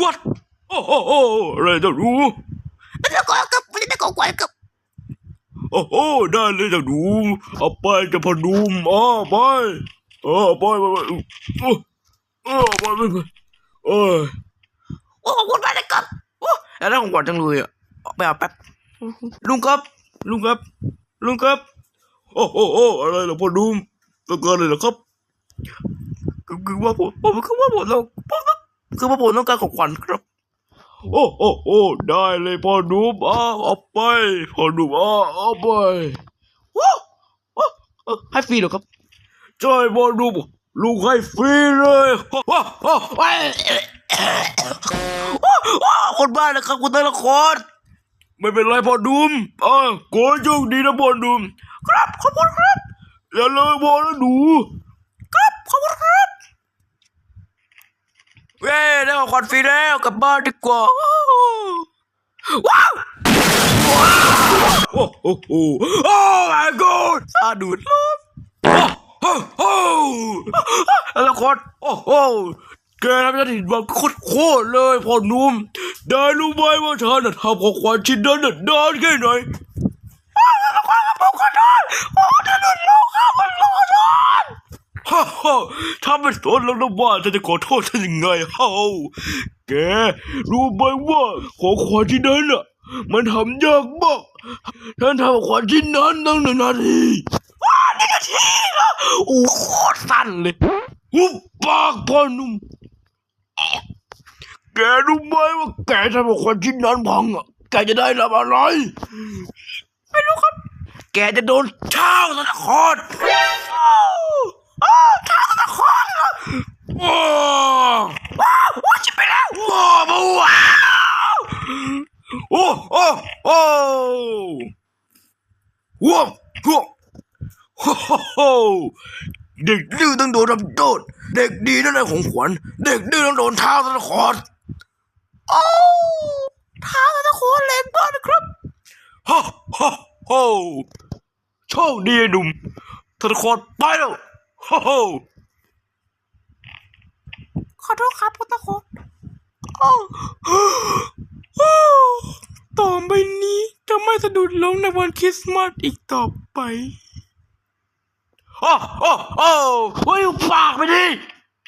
what โอ้โหอะไรจะรู้ไม่ได้ของครับไม่ได้ของขวัญครับโอ้โหได้เลยจะดูเอาไปจะพนุมอ๋อไปเออไปไปไปออเออไปไปไปเออโอ้ขอบคุณมากนะครับโอ้แล้วของขวัญจังเลยอะไปเอาแป๊บลุงครับลุงครับลุงครับโอ้โหอะไรเหรอพอนุมต้องการอะไรเหรอครับคือว่าผมผมคือว่าผมต้องผม คือว่าผมต้องการของขวัญครับ โอ้โอ้โอ้ได้เลยพ่อหนุ่มอ่าเอาไปพ่อหนุ่มอ่าเอาไปว้าวว้าวเออให้ฟรีเหรอครับใช่พ่อหนุ่มลูกให้ฟรีเลยว้าวว้าวว้าวว้าวคนบ้านะครับคุณธนครไม่เป็นไรพ่อหนุ่มอ่าขอให้โชคดีนะพ่อหนุ่มครับขอบคุณครับอย่าเลยพ่อนะหนูครับขอบคุณครับเย้ได้ของขวัญฟรีแล้วกลับบ้านดีกว่าว้าวโอ้โหโอ้โอ้ my god ซาดูดลมโอ้โหแล้วคนโอ้โหแกทำฉันเห็นว่าโคตรโคตรเลยพ่อหนุ่มได้รู้ไหมว่าฉันทำของขวัญชิ้นนั้นนานแค่ไหนแล้วคนกับผมขอโทษโอ้จะโดนโลกข้ามันรอนานฮ่าฮ่าถ้า ไม่สนแล้วนะว่าฉันจะขอโทษฉันยังไงเฮ้าแกรู้ไหมว่าของขวัญชิ้นนั้นน่ะ มันทำยากมากฉันทำขวัญชิ้นนั้นตั้งหนึ่งนาทีว้าหนึ่งนาทีเหรอโอ้โคตรสั้นเลยหุบปากพ่อหนุ่มแกรู้ไหมว่าแกทำขวัญชิ้นนั้นพังอะแกจะได้รับอะไรไม่รู้ครับ แกจะโดนเช่าธนาคารอ้าวอ้าว ว้าวว้าวว้าวจะไปแล้วว้าวว้าวโอ้โอ้โอ้ว้าวว้าวโอ้โหเด็กดื้อต้องโดนทำโทษเด็กดีต้องได้ของขวัญเด็กดื้อต้องโดนเท้าธนาคารโอ้เท้าธนาคารแรงมากนะครับฮ่าฮ่าฮ่าโชคดีหนุ่มธนาคารไปแล้วฮ่าฮ่า ขอโทษครับคุณตะโคอ้าวอ้าวต่อไปนี้จะไม่สะดุดล้มในวันคริสต์มาสอีกต่อไปอ้าวอ้าวอ้าวเฮ้ยปากไปดิ